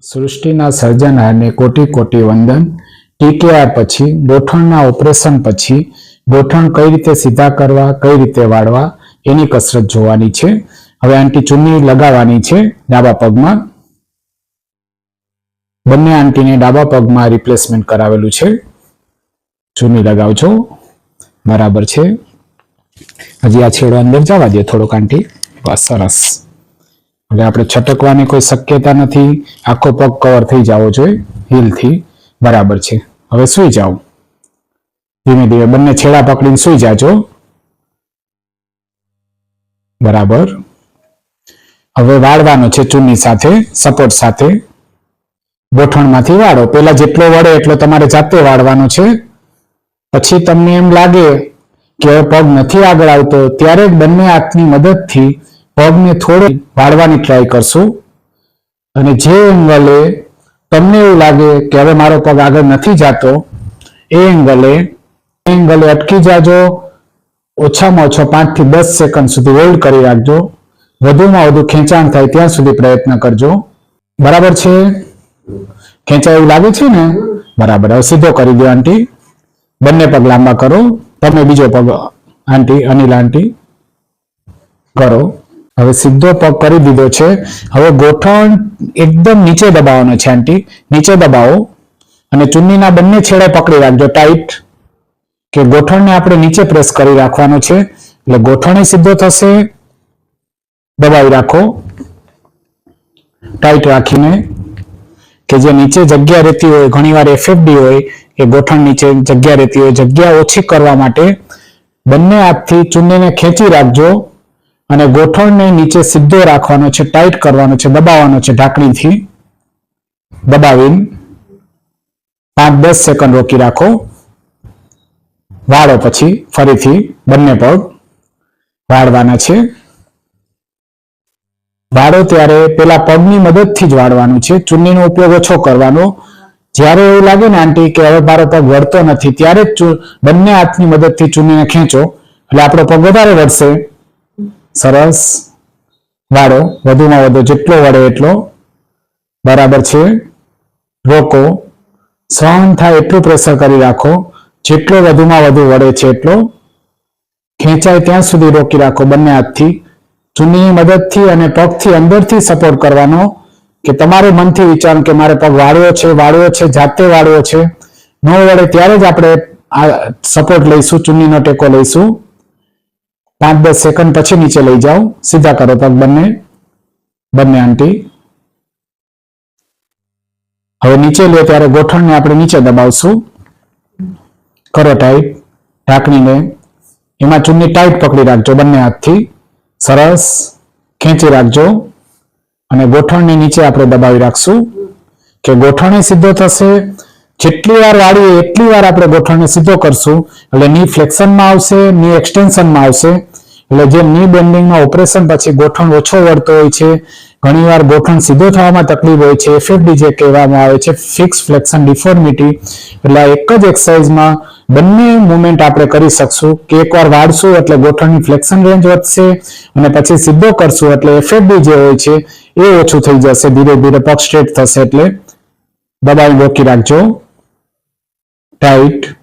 સૃષ્ટિના સર્જનહારને કોટી કોટી વંદન ટીકેઆર પછી, ગોઠણના ઓપરેશન પછી, ગોઠણ કઈ રીતે સીધા કરવા, કઈ રીતે વાળવા, એની કસરત જોવાની છે. હવે આંટી ચુન્ની લગાવવાની છે ડાબા પગમાં. બંને આંટીને ડાબા પગમાં રિપ્લેસમેન્ટ કરાવેલું છે. ચુન્ની લગાવજો. બરાબર છે. હજી આ છેડો અંદર જવા દે થોડોક, આંટી. બસ સરસ. એટલે આપણે છટકવાની કોઈ શક્યતા નથી. આખો પગ કવર થઈ જવો જોઈએ, હીલથી બરાબર છે. હવે સુઈ જાઓ. ધીમે ધીમે બંને છેડા પકડીને સુઈ જાજો. બરાબર. હવે વાળવાનો છે ચૂની સાથે, સપોર્ટ સાથે. ગોઠણમાંથી વાળો. પેલા જેટલો વળે એટલો તમારે જાતે વાળવાનો છે. પછી તમને એમ લાગે કે પગ નથી આગળ આવતો, ત્યારે બંને હાથની મદદથી પગને થોડો વાળવાની ટ્રાય કરશું. અને જે એંગલે તમને એવું લાગે કે હવે મારો પગ આગળ નથી જતો, એ એંગલે એંગલે અટકી જાજો. ઓછામાં ઓછો પાંચથી દસ સેકન્ડ સુધી હોલ્ડ કરી રાખજો. વધુમાં વધુ ખેંચાણ થાય ત્યાં સુધી પ્રયત્ન કરજો. બરાબર છે? ખેંચાય એવું લાગે છે ને? બરાબર. હવે સીધો કરી દો આંટી. બંને પગ લાંબા કરો. તમે બીજો પગ, આંટી, અનિલ આંટી, કરો. હવે સીધો પગ કરી દીધો છે. હવે ગોઠણ એકદમ નીચે દબાવવાનો છે, આંટી. નીચે દબાવો. અને ચુન્નીના બંને છેડે પકડી રાખજો, ટાઈટ. કે ગોઠણને આપણે નીચે પ્રેસ કરી રાખવાનો છે. એટલે ગોઠણ સીધો થશે. દબાવી રાખો. ટાઈટ રાખીને. કે જે નીચે જગ્યા રહેતી હોય, ઘણીવાર એફએફડી હોય, એ ગોઠણ નીચે જગ્યા રહેતી હોય, જગ્યા ઓછી કરવા માટે બંને હાથથી ચુન્નીને ખેંચી રાખજો. અને ગોઠણને નીચે સીધો રાખવાનો છે, ટાઈટ કરવાનો છે, દબાવવાનો છે, ઢાંકણીથી. દબાવીને પાંચ દસ સેકન્ડ રોકી રાખો. વાળો પછી ફરીથી બંને પગ વાળવાના છે. વાળો ત્યારે પેલા પગની મદદથી જ વાળવાનું છે. ચૂનીનો ઉપયોગ ઓછો કરવાનો. જ્યારે એવું લાગે ને આંટી કે હવે મારો પગ વળતો નથી, ત્યારે જ બંને હાથની મદદથી ચૂનીને ખેંચો. એટલે આપણો પગ વધારે વળશે. સરસ. વાળો, વધુમાં વધુ જેટલો વળે એટલો બરાબર છે. રોકો. સહન થાય એટલું પ્રેશર કરી રાખો. જેટલો વધુમાં વધુ વળે છે એટલો ખેંચાય ત્યાં સુધી રોકી રાખો બંને હાથથી. ચૂનીની મદદથી અને પગથી અંદરથી સપોર્ટ કરવાનો કે તમારે મનથી વિચારો કે મારે પગ વાળવો છે વાળવો છે, જાતે વાળવો છે. ન વળે ત્યારે જ આપણે આ સપોર્ટ લઈશું ચૂનીનો ટેકો લઈશું. પાંચ દસ સેકન્ડ પછી નીચે લઈ જાઓ. સીધા કરો પગ બંને બંને આંટી. હવે નીચે લે ત્યારે ગોઠણને આપણે નીચે દબાવશું. કરો ટાઈટ ઢાંકણીને. એમાં ચૂનની ટાઈટ પકડી રાખજો બંને હાથથી. સરસ. ખેંચી રાખજો. અને ગોઠણની નીચે આપણે દબાવી રાખશું. કે ગોઠણે સીધો થશે જેટલી વાર વાળીએ, એટલી વાર આપણે ગોઠણને સીધો કરશું. એટલે ની ફ્લેક્શનમાં આવશે ની એક્સટેન્શનમાં આવશે. એટલે જે ની બેન્ડિંગમાં ઓપરેશન પછી ગોઠણ ઓછો વળતો હોય છે. ઘણીવાર ગોઠણ સીધો થવામાં તકલીફ હોય છે. એફએફડી જે કહેવામાં આવે છે ફિક્સ ફ્લેક્શન ડિફોર્મિટી એટલે એક જ એક્સરસાઇઝમાં બંને મુવમેન્ટ આપણે કરી શકશું કે એકવાર વાળશું એટલે ગોઠણની ફ્લેક્શન રેન્જ વધશે અને પછી સીધો કરશું એટલે એફએફડી જે હોય છે, એ ઓછું થઈ જશે, ધીરે ધીરે પગ સ્ટ્રેટ થશે એટલે. દબાઈ રોકી રાખજો. ટાઈટ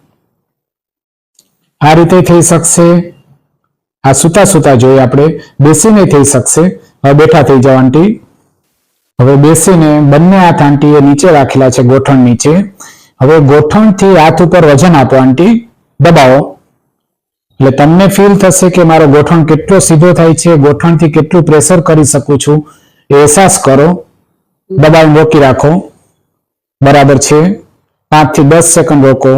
આ રીતે થઈ શકશે. આ સુતા સુતા જોઈએ આપણે. બેસીને થઈ શકશે. હવે બેઠા થઈ જાવ આંટી. હવે બેસીને બંને હાથ આંટીએ નીચે રાખેલા છે, ગોઠણ નીચે. હવે ગોઠણથી હાથ ઉપર વજન આપો, આંટી. દબાવો. એટલે તમને ફીલ થશે કે મારો ગોઠણ કેટલો સીધો થાય છે, ગોઠણથી કેટલું પ્રેશર કરી શકું છું. એ અહેસાસ કરો. દબાવ રોકી રાખો. બરાબર છે? પાંચથી દસ સેકન્ડ રોકો.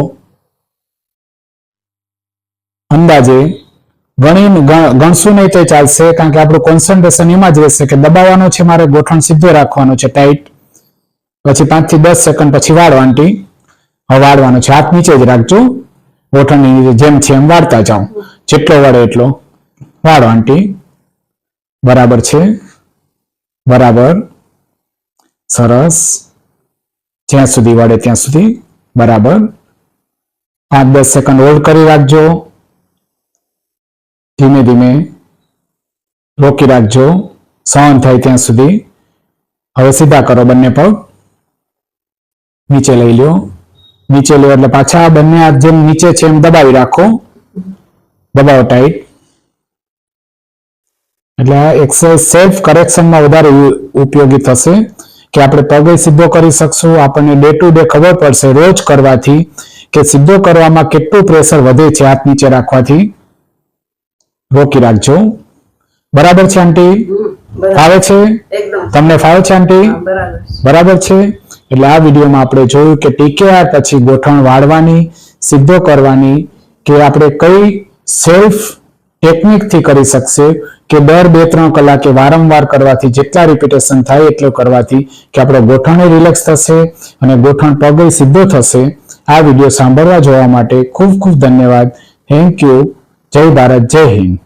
અંદાજે ગણી, ગણશું નહીં તો ચાલશે, કારણ કે આપણું કોન્સન્ટ્રેશન એમાં જ રહેશે કે દબાવવાનું છે મારે, ગોઠણ સીધો રાખવાનું છે ટાઈટ પછી પાંચથી દસ સેકન્ડ પછી વાળો આંટી હવે વાળવાનો છે, હાથ નીચે જ રાખજો. ગોઠણની નીચે જેમ છે એમ વાળતા જાઓ. જેટલો વાળે એટલો વાળો આંટી બરાબર છે? બરાબર. સરસ. જ્યાં સુધી વળે ત્યાં સુધી બરાબર. પાંચ દસ સેકન્ડ હોલ્ડ કરી રાખજો. ધીમે ધીમે રોકી રાખજો. સહન થાય ત્યાં સુધી. હવે સીધા કરો બંને પગ. નીચે લઈ લ્યો. નીચે લ્યો એટલે પાછા બંને હાથ જેમ નીચે છે એમ દબાવી રાખો. દબાવો ટાઈટ એટલે એક્સરસાઇઝ સેલ્ફ કરેક્શનમાં વધારે ઉપયોગી થશે. કે આપણે પગે સીધો કરી શકશું આપણને ડે ટુ ડે ખબર પડશે રોજ કરવાથી કે સીધો કરવામાં કેટલું પ્રેશર વધે છે હાથ નીચે રાખવાથી. રોકી રાખજો. બરાબર છે આંટી? ફાવે છે? તમને ફાવે છે આંટી? બરાબર છે. એટલે આ વિડીયોમાં આપણે જોયું કે ટીકેઆર પછી ગોઠણ વાળવાની સીધો કરવાની કે આપણે કઈ સેલ્ફ ટેકનિકથી કરી શકશે કે દર બે ત્રણ કલાકે વારંવાર કરવાથી જેટલા રિપીટેશન થાય એટલું કરવાથી કે આપણો ગોઠણ રિલેક્સ થશે અને ગોઠણ પગ સીધો થશે. આ વીડિયો સાંભળવા જોવા માટે ખૂબ ખૂબ ધન્યવાદ. થેન્ક યુ જય ભારત, જય હિન્દ.